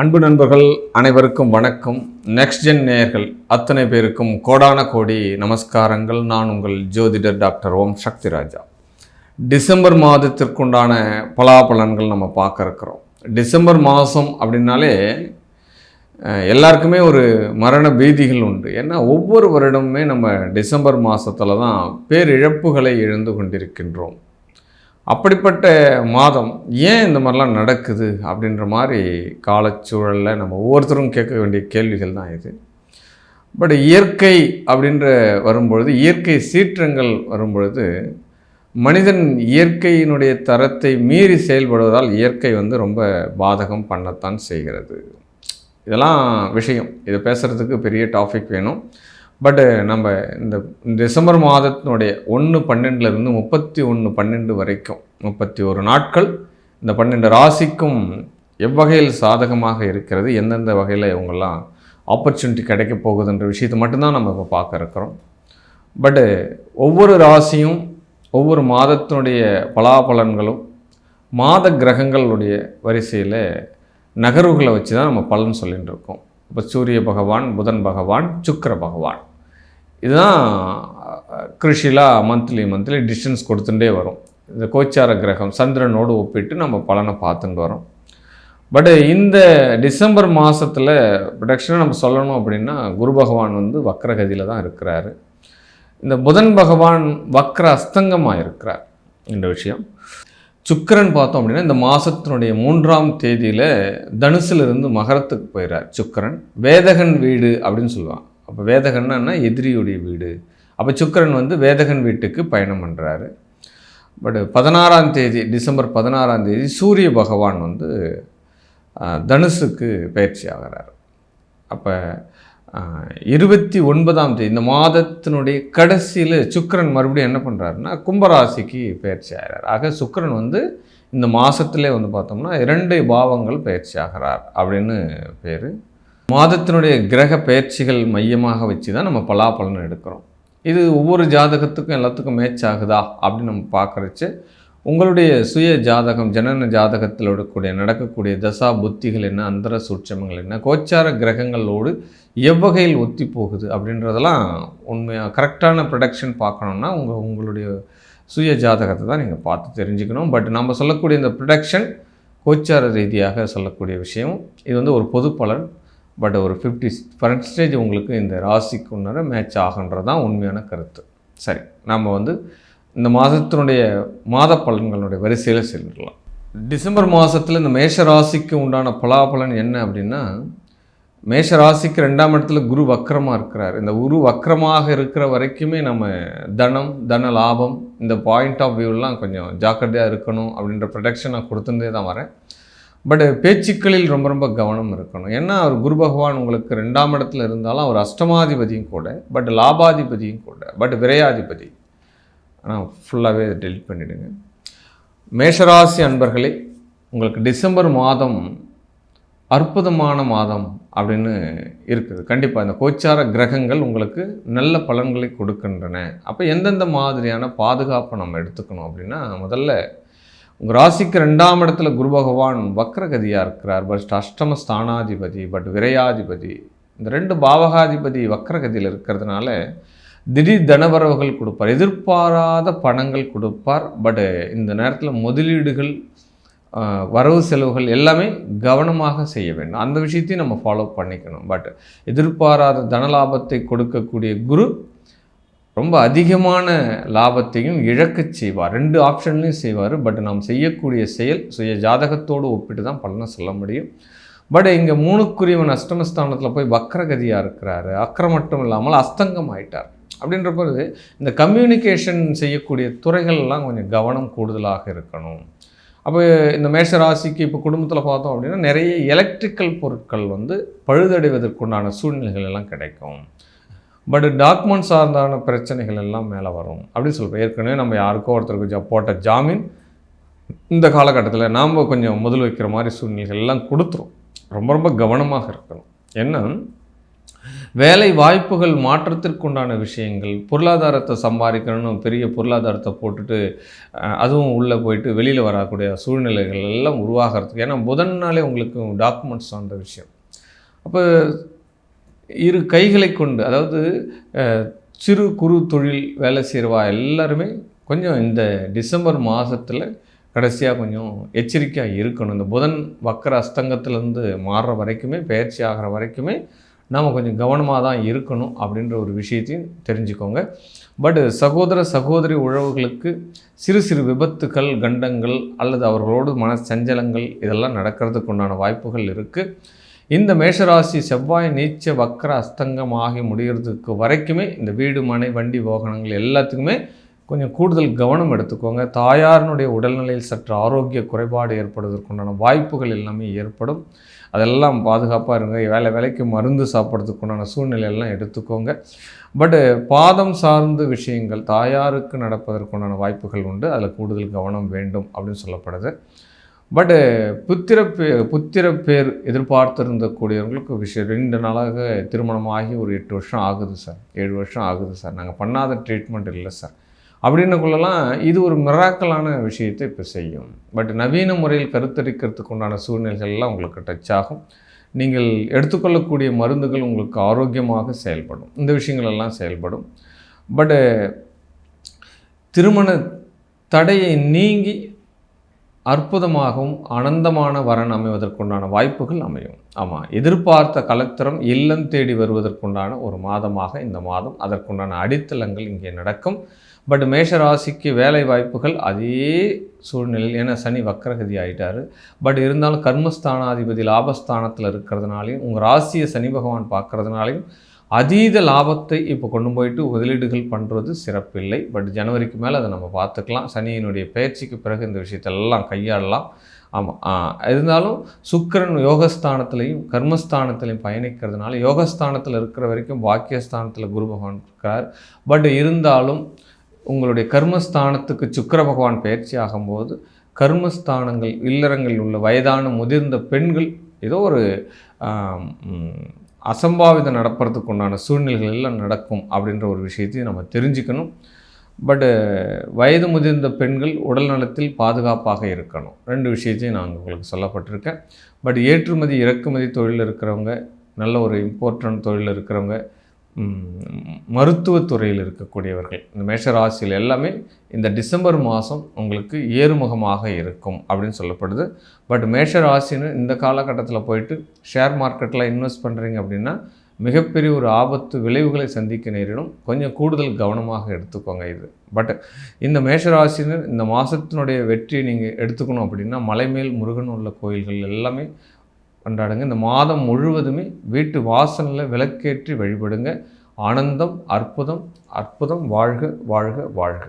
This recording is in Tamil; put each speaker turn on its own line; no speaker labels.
அன்பு நண்பர்கள் அனைவருக்கும் வணக்கம். நெக்ஸ்ட் ஜென் நேயர்கள் அத்தனை பேருக்கும் கோடான கோடி நமஸ்காரங்கள். நான் உங்கள் ஜோதிடர் டாக்டர் ஓம் சக்தி ராஜா. டிசம்பர் மாதத்திற்குண்டான பலாபலன்கள் நம்ம பார்க்க இருக்கிறோம். டிசம்பர் மாதம் அப்படின்னாலே எல்லாருக்குமே ஒரு மரண பீதிகள் உண்டு. ஏன்னா ஒவ்வொரு வருடமுமே நம்ம டிசம்பர் மாதத்தில் தான் பேரிழப்புகளை இழந்து கொண்டிருக்கின்றோம். அப்படிப்பட்ட மாதம் ஏன் இந்த மாதிரிலாம் நடக்குது அப்படின்ற மாதிரி காலச்சூழலில் நம்ம ஒவ்வொருத்தரும் கேட்க வேண்டிய கேள்விகள் தான் இது. பட் இயற்கை அப்படின்ற வரும்பொழுது இயற்கை சீற்றங்கள் வரும்பொழுது மனிதன் இயற்கையினுடைய தரத்தை மீறி செயல்படுவதால் இயற்கை வந்து ரொம்ப பாதகம் பண்ணத்தான் செய்கிறது. இதெல்லாம் விஷயம். இதை பேசுகிறதுக்கு பெரிய டாபிக் வேணும். பட்டு eh, நம்ம இந்த டிசம்பர் மாதத்தினுடைய ஒன்று பன்னெண்டுலேருந்து முப்பத்தி ஒன்று பன்னெண்டு வரைக்கும் முப்பத்தி ஒரு நாட்கள் இந்த பன்னெண்டு ராசிக்கும் எவ்வகையில் சாதகமாக இருக்கிறது எந்தெந்த வகையில் இவங்கெல்லாம் ஆப்பர்ச்சுனிட்டி கிடைக்க போகுதுன்ற விஷயத்தை மட்டும்தான் நம்ம இப்போ பார்க்க இருக்கிறோம். பட்டு eh, ஒவ்வொரு ராசியும் ஒவ்வொரு மாதத்தினுடைய பலாபலன்களும் மாத கிரகங்களுடைய வரிசையில் நகர்வுகளை வச்சு தான் நம்ம பலன் சொல்லிகிட்டு இருக்கோம் இப்போ சூரிய பகவான் புதன் பகவான் சுக்கிர பகவான். இதுதான் கிருஷிலா மந்த்லி மந்த்லி டிஸ்டன்ஸ் கொடுத்துட்டே வரும். இந்த கோச்சார கிரகம் சந்திரனோடு ஒப்பிட்டு நம்ம பலனை பார்த்துட்டு வரோம். பட் இந்த டிசம்பர் மாதத்தில் ப்ரொடக்ஷனாக நம்ம சொல்லணும் அப்படின்னா குரு பகவான் வந்து வக்ரகதியில் தான் இருக்கிறாரு. இந்த புதன் பகவான் வக்ர அஸ்தங்கமாக இருக்கிறார். இந்த விஷயம். சுக்கிரன் பார்த்தோம் அப்படின்னா இந்த மாதத்தினுடைய மூன்றாம் தேதியில் தனுசிலிருந்து மகரத்துக்கு போயிடுறார் சுக்கிரன். வேதகன் வீடு அப்படின்னு சொல்லுவான் அப்போ வேதகன்னா எதிரியுடைய வீடு. அப்போ சுக்கிரன் வந்து வேதகன் வீட்டுக்கு பயணம் பண்ணுறாரு பட் பதினாறாம் தேதி டிசம்பர் பதினாறாம் தேதி சூரிய பகவான் வந்து தனுசுக்கு பயிற்சி ஆகிறார். அப்போ இருபத்தி ஒன்பதாம் தேதி இந்த மாதத்தினுடைய கடைசியில் சுக்கரன் மறுபடியும் என்ன பண்ணுறாருன்னா கும்பராசிக்கு பயிற்சி ஆகிறார். ஆக சுக்கரன் வந்து இந்த மாதத்திலே வந்து பார்த்தோம்னா இரண்டு பாவங்கள் பயிற்சி ஆகிறார் அப்படின்னு பேர். மாதத்தினுடைய கிரக பயிற்சிகள் மையமாக வச்சு தான் நம்ம பலாபலன் எடுக்கிறோம். இது ஒவ்வொரு ஜாதகத்துக்கும் எல்லாத்துக்கும் மேட்ச் ஆகுதா அப்படின்னு நம்ம பார்க்குறச்சு உங்களுடைய சுய ஜாதகம் ஜனன ஜாதகத்தில் இருக்கக்கூடிய நடக்கக்கூடிய தசா புத்திகள் என்ன அந்தர சூட்சமங்கள் என்ன கோச்சார கிரகங்களோடு எவ்வகையில் ஒத்தி போகுது அப்படின்றதெல்லாம் உண்மையாக கரெக்டான ப்ரொடக்ஷன் பார்க்கணுன்னா உங்கள் உங்களுடைய சுய ஜாதகத்தை தான் நீங்கள் பார்த்து தெரிஞ்சுக்கணும். பட் நம்ம சொல்லக்கூடிய இந்த ப்ரொடக்ஷன் கோச்சார ரீதியாக சொல்லக்கூடிய விஷயம். இது வந்து ஒரு பொது பலன். பட் ஒரு ஃபிஃப்டி பர்சன்டேஜ் உங்களுக்கு இந்த ராசிக்கு உன்னர மேட்ச் ஆகுன்றது தான் உண்மையான கருத்து. சரி நம்ம வந்து இந்த மாதத்தினுடைய மாத பலன்களுடைய வரிசையில் செல்லலாம் டிசம்பர் மாதத்தில் இந்த மேஷ ராசிக்கு உண்டான பலாபலன் என்ன அப்படின்னா மேஷ ராசிக்கு ரெண்டாம் இடத்துல குரு வக்கரமாக இருக்கிறார். இந்த குரு வக்கரமாக இருக்கிற வரைக்குமே நம்ம தனம் தன லாபம் இந்த பாயிண்ட் ஆஃப் வியூலாம் கொஞ்சம் ஜாக்கிரதையாக இருக்கணும் அப்படின்ற ப்ரொடெக்ஷன் நான் கொடுத்துருந்தே தான் வரேன். பட் பேச்சுக்களில் ரொம்ப ரொம்ப கவனம் இருக்கணும். ஏன்னா அவர் குரு பகவான் உங்களுக்கு ரெண்டாம் இடத்துல இருந்தாலும் அவர் அஷ்டமாதிபதியும் கூட பட் லாபாதிபதியும் கூட பட் விரையாதிபதி. ஆனால் ஃபுல்லாகவே இதை டெலிட் பண்ணிவிடுங்க மேஷராசி அன்பர்களே உங்களுக்கு டிசம்பர் மாதம் அற்புதமான மாதம் அப்படின்னு இருக்குது. கண்டிப்பாக இந்த கோச்சார கிரகங்கள் உங்களுக்கு நல்ல பலன்களை கொடுக்கின்றன. அப்போ எந்தெந்த மாதிரியான பாதுகாப்பை நம்ம எடுத்துக்கணும் அப்படின்னா முதல்ல உங்கள் ராசிக்கு ரெண்டாம் இடத்துல குரு பகவான் வக்ரகதியாக இருக்கிறார். பட் அஷ்டம ஸ்தானாதிபதி பட் விரையாதிபதி. இந்த ரெண்டு பாவகாதிபதி வக்ரகதியில் இருக்கிறதுனால திடீர் தனவரவுகள் கொடுப்பார். எதிர்பாராத பணங்கள் கொடுப்பார். பட் இந்த நேரத்தில் முதலீடுகள் வரவு செலவுகள் எல்லாமே கவனமாக செய்ய வேண்டும். அந்த விஷயத்தையும் நம்ம ஃபாலோ பண்ணிக்கணும். பட் எதிர்பாராத தனலாபத்தை கொடுக்கக்கூடிய குரு ரொம்ப அதிகமான லாபத்தையும் இழக்கச் செய்வார். ரெண்டு ஆப்ஷன்லையும் செய்வார். பட் நாம் செய்யக்கூடிய செயல் சுய ஜாதகத்தோடு ஒப்பிட்டு தான் பலனை சொல்ல முடியும். பட் இங்கே மூணுக்குரியவன் அஷ்டமஸ்தானத்தில் போய் வக்கரகதியாக இருக்கிறாரு. அக்கறை மட்டும் இல்லாமல் அஸ்தங்கம் ஆயிட்டார். அப்படின்ற பொழுது இந்த கம்யூனிகேஷன் செய்யக்கூடிய துறைகள்லாம் கொஞ்சம் கவனம் கூடுதலாக இருக்கணும். அப்போ இந்த மேஷ ராசிக்கு இப்போ குடும்பத்தில் பார்த்தோம் அப்படின்னா நிறைய எலக்ட்ரிக்கல் பொருட்கள் வந்து பழுதடைவதற்குண்டான சூழ்நிலைகள் எல்லாம் கிடைக்கும். பட் டாக்குமெண்ட் சார்ந்தான பிரச்சனைகள் எல்லாம் மேலே வரும். அப்படின்னு சொல்கிறோம் ஏற்கனவே நம்ம யாருக்கோ ஒருத்தருக்கு ஜா போட்ட ஜாமீன் இந்த காலகட்டத்தில் நாம் கொஞ்சம் முதல் வைக்கிற மாதிரி சூழ்நிலைகள் எல்லாம் கொடுத்துரும். ரொம்ப ரொம்ப கவனமாக இருக்கணும். என்ன? வேலை வாய்ப்புகள் மாற்றத்திற்குண்டான விஷயங்கள் பொருளாதாரத்தை சம்பாதிக்கணும்னு பெரிய பொருளாதாரத்தை போட்டுட்டு அதுவும் உள்ளே போயிட்டு வெளியில் வரக்கூடிய சூழ்நிலைகள் எல்லாம் உருவாகிறதுக்கு ஏன்னா புதன்னாலே உங்களுக்கு டாக்குமெண்ட்ஸ் சார்ந்த விஷயம். அப்போ இரு கைகளை கொண்டு அதாவது சிறு குறு தொழில் வேலை செய்கிறவா எல்லாருமே கொஞ்சம் இந்த டிசம்பர் மாதத்தில் கடைசியாக கொஞ்சம் எச்சரிக்கையாக இருக்கணும். இந்த புதன் வக்கர அஸ்தங்கத்திலேருந்து மாறுற வரைக்குமே பயிற்சி ஆகிற வரைக்குமே நாம் கொஞ்சம் கவனமாக தான் இருக்கணும் அப்படின்ற ஒரு விஷயத்தையும் தெரிஞ்சுக்கோங்க. பட் சகோதர சகோதரி உறவுகளுக்கு சிறு சிறு விபத்துக்கள் கண்டங்கள் அல்லது அவர்களோடு மன சஞ்சலங்கள் இதெல்லாம் நடக்கிறதுக்கு உண்டான வாய்ப்புகள் இருக்குது இந்த மேஷராசி செவ்வாய் நீச்ச வக்கர அஸ்தங்கம் ஆகி முடிகிறதுக்கு வரைக்குமே இந்த வீடு மனை வண்டி வாகனங்கள் எல்லாத்துக்குமே கொஞ்சம் கூடுதல் கவனம் எடுத்துக்கோங்க. தாயாரினுடைய உடல்நிலையில் சற்று ஆரோக்கிய குறைபாடு ஏற்படுவதற்குண்டான வாய்ப்புகள் எல்லாமே ஏற்படும். அதெல்லாம் பாதுகாப்பாக இருங்க. வேலை வேலைக்கு மருந்து சாப்பிட்றதுக்கு உண்டான சூழ்நிலையெல்லாம் எடுத்துக்கோங்க. பட்டு பாதம் சார்ந்த விஷயங்கள் தாயாருக்கு நடப்பதற்குண்டான வாய்ப்புகள் உண்டு. அதில் கூடுதல் கவனம் வேண்டும் அப்படின்னு சொல்லப்படுது. பட்டு புத்திர பே புத்திர பேர் எதிர்பார்த்திருந்தக்கூடியவங்களுக்கு விஷயம் ரெண்டு நாளாக திருமணமாகி ஒரு எட்டு வருஷம் ஆகுது சார். ஏழு வருஷம் ஆகுது சார். நாங்கள் பண்ணாத ட்ரீட்மெண்ட் இல்லை சார். அப்படின்னக்குள்ளெல்லாம் இது ஒரு மிராக்கலான விஷயத்தை இப்போ செய்யும். பட் நவீன முறையில் கருத்தரிக்கிறதுக்கு உண்டான சூழ்நிலைகள்லாம் உங்களுக்கு டச் ஆகும். நீங்கள் எடுத்துக்கொள்ளக்கூடிய மருந்துகள் உங்களுக்கு ஆரோக்கியமாக செயல்படும். இந்த விஷயங்கள் எல்லாம் செயல்படும். பட்டு திருமண தடையை நீங்கி அற்புதமாகவும் ஆனந்தமான வரன் அமைவதற்குண்டான வாய்ப்புகள் அமையும். ஆமாம் எதிர்பார்த்த கலத்திரம் இல்லம் தேடி வருவதற்குண்டான ஒரு மாதமாக இந்த மாதம் அதற்குண்டான அடித்தளங்கள் இங்கே நடக்கும். பட் மேஷ ராசிக்கு வேலை வாய்ப்புகள் அதே சூழ்நிலையில் ஏன்னா சனி வக்கரகதி ஆகிட்டார் பட் இருந்தாலும் கர்மஸ்தானாதிபதி லாபஸ்தானத்தில் இருக்கிறதுனாலையும் உங்கள் ராசியை சனி பகவான் பார்க்கறதுனாலையும் அதீத லாபத்தை இப்போ கொண்டு போயிட்டு முதலீடுகள் பண்ணுறது சிறப்பில்லை. பட் ஜனவரிக்கு மேலே அதை நம்ம பார்த்துக்கலாம். சனியினுடைய பயிற்சிக்கு பிறகு இந்த விஷயத்தெல்லாம் கையாளலாம். ஆமாம் இருந்தாலும் சுக்கிரன் யோகஸ்தானத்துலேயும் கர்மஸ்தானத்திலையும் பயணிக்கிறதுனால யோகஸ்தானத்தில் இருக்கிற வரைக்கும் பாக்கியஸ்தானத்தில் குரு பகவான் இருக்கிறார் பட் இருந்தாலும் உங்களுடைய கர்மஸ்தானத்துக்கு சுக்கர பகவான் பயிற்சி ஆகும்போது கர்மஸ்தானங்கள் இல்லறங்களில் உள்ள வயதான முதிர்ந்த பெண்கள் ஏதோ ஒரு அசம்பாவிதம் நடப்புறதுக்கு உண்டான சூழ்நிலைகள் எல்லாம் நடக்கும் அப்படின்ற ஒரு விஷயத்தையும் நம்ம தெரிஞ்சுக்கணும். பட்டு வயது முதிர்ந்த பெண்கள் உடல் நலத்தில் பாதுகாப்பாக இருக்கணும். ரெண்டு விஷயத்தையும் நான் உங்களுக்கு சொல்லப்பட்டிருக்கேன். பட் ஏற்றுமதி இறக்குமதி தொழிலில் இருக்கிறவங்க நல்ல ஒரு இம்பார்ட்டன்ட் தொழில் இருக்கிறவங்க மருத்துவத்துறையில் இருக்கக்கூடியவர்கள். இந்த மேஷராசியில் எல்லாமே இந்த டிசம்பர் மாதம் உங்களுக்கு ஏறுமுகமாக இருக்கும் அப்படின்னு சொல்லப்படுது. பட் மேஷராசின்னு இந்த காலகட்டத்தில் போயிட்டு ஷேர் மார்க்கெட்டில் இன்வெஸ்ட் பண்ணுறீங்க அப்படின்னா மிகப்பெரிய ஒரு ஆபத்து விளைவுகளை சந்திக்க நேரிடும். கொஞ்சம் கூடுதல் கவனமாக எடுத்துக்கோங்க இது. பட் இந்த மேஷராசின்னு இந்த மாதத்தினுடைய வெற்றியை நீங்கள் எடுத்துக்கணும் அப்படின்னா மலைமேல் முருகன் உள்ள கோயில்கள் எல்லாமே கொண்டாடுங்க. இந்த மாதம் முழுவதுமே வீட்டு வாசலில் விளக்கேற்றி வழிபடுங்க. ஆனந்தம் அற்புதம் அற்புதம் வாழ்க வாழ்க வாழ்க.